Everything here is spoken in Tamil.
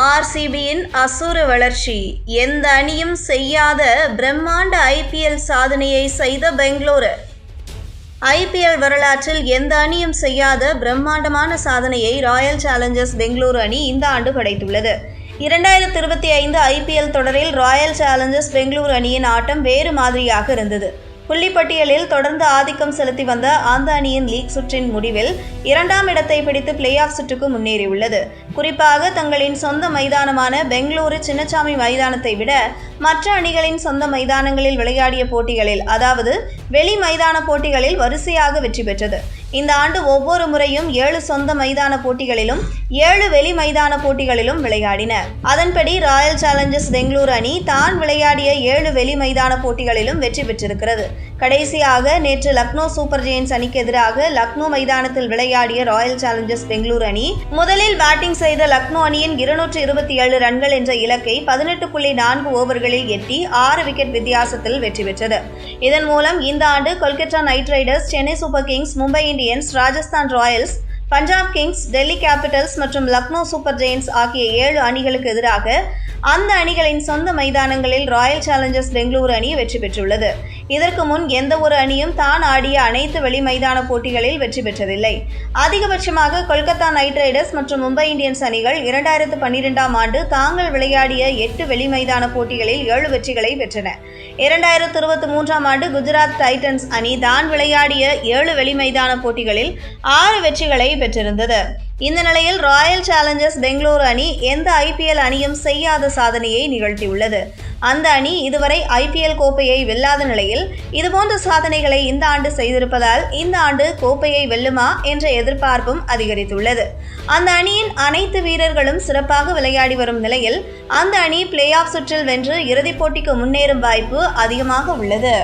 ஆர்சிபியின் அசுர வளர்ச்சி. எந்த அணியும் செய்யாத பிரம்மாண்ட ஐபிஎல் சாதனையை செய்த பெங்களூரு. ஐபிஎல் வரலாற்றில் எந்த அணியும் செய்யாத பிரம்மாண்டமான சாதனையை ராயல் சேலஞ்சர்ஸ் பெங்களூரு அணி இந்த ஆண்டு படைத்துள்ளது. இரண்டாயிரத்தி இருபத்தி ஐந்து ஐபிஎல் தொடரில் ராயல் சேலஞ்சர்ஸ் பெங்களூரு அணியின் ஆட்டம் வேறு மாதிரியாக இருந்தது. புள்ளிப்பட்டியலில் தொடர்ந்து ஆதிக்கம் செலுத்தி வந்த அந்த அணியின் லீக் சுற்றின் முடிவில் இரண்டாம் இடத்தை பிடித்து பிளே ஆஃப் சுற்றுக்கு முன்னேறியுள்ளது. குறிப்பாக தங்களின் சொந்த மைதானமான பெங்களூரு சின்னசாமி மைதானத்தை விட மற்ற அணிகளின் சொந்த மைதானங்களில் விளையாடிய போட்டிகளில் அதாவது வெளி மைதான போட்டிகளில் வரிசையாக வெற்றி பெற்றது. இந்த ஆண்டு ஒவ்வொரு முறையும் ஏழு சொந்த மைதான போட்டிகளிலும் ஏழு வெளி மைதான போட்டிகளிலும் விளையாடின அதன்படி ராயல் சேலஞ்சர்ஸ் பெங்களூரு அணி தான் விளையாடிய ஏழு வெளி மைதான போட்டிகளிலும் வெற்றி பெற்றிருக்கிறது. கடைசியாக நேற்று லக்னோ சூப்பர் ஜெயின்ஸ் அணிக்கு எதிராக லக்னோ மைதானத்தில் விளையாடிய ராயல் சேலஞ்சர்ஸ் பெங்களூரு அணி முதலில் பேட்டிங் செய்த லக்னோ அணியின் இருநூற்று இருபத்தி ஏழு ரன்கள் என்ற இலக்கை பதினெட்டு புள்ளி நான்கு ஓவர்களில் எட்டி ஆறு விக்கெட் வித்தியாசத்தில் வெற்றி பெற்றது. இதன் மூலம் இந்த ஆண்டு Kolkata Knight Riders Chennai Super Kings Mumbai Indians Rajasthan Royals Punjab Kings Delhi Capitals மற்றும் லக்னோ சூப்பர் ஜெயின்ஸ் ஆகிய ஏழு அணிகளுக்கு எதிராக அந்த அணிகளின் சொந்த மைதானங்களில் ராயல் சேலஞ்சர்ஸ் பெங்களூரு அணி வெற்றி பெற்றுள்ளது. இதற்கு முன் எந்த ஒரு அணியும் தான் ஆடிய அனைத்து வெளி மைதான போட்டிகளில் வெற்றி பெற்றதில்லை. அதிகபட்சமாக கொல்கத்தா நைட் ரைடர்ஸ் மற்றும் மும்பை இந்தியன்ஸ் அணிகள் இரண்டாயிரத்து பன்னிரெண்டாம் ஆண்டு தாங்கள் விளையாடிய எட்டு வெளி மைதான போட்டிகளில் ஏழு வெற்றிகளை பெற்றன. இரண்டாயிரத்து இருபத்தி மூன்றாம் ஆண்டு குஜராத் டைட்டன்ஸ் அணி தான் விளையாடிய ஏழு வெளி மைதான போட்டிகளில் ஆறு வெற்றிகளை பெற்றிருந்தது. இந்த நிலையில் ராயல் சேலஞ்சர்ஸ் பெங்களூரு அணி எந்த ஐபிஎல் அணியும் செய்யாத சாதனையை நிகழ்த்தியுள்ளது. அந்த அணி இதுவரை ஐபிஎல் கோப்பையை வெல்லாத நிலையில் இதுபோன்ற சாதனைகளை இந்த ஆண்டு செய்திருப்பதால் இந்த ஆண்டு கோப்பையை வெல்லுமா என்ற எதிர்பார்ப்பும் அதிகரித்துள்ளது. அந்த அணியின் அனைத்து வீரர்களும் சிறப்பாக விளையாடி வரும் நிலையில் அந்த அணி பிளே ஆஃப் சுற்றில் வென்று இறுதிப் போட்டிக்கு முன்னேறும் வாய்ப்பு அதிகமாக உள்ளது.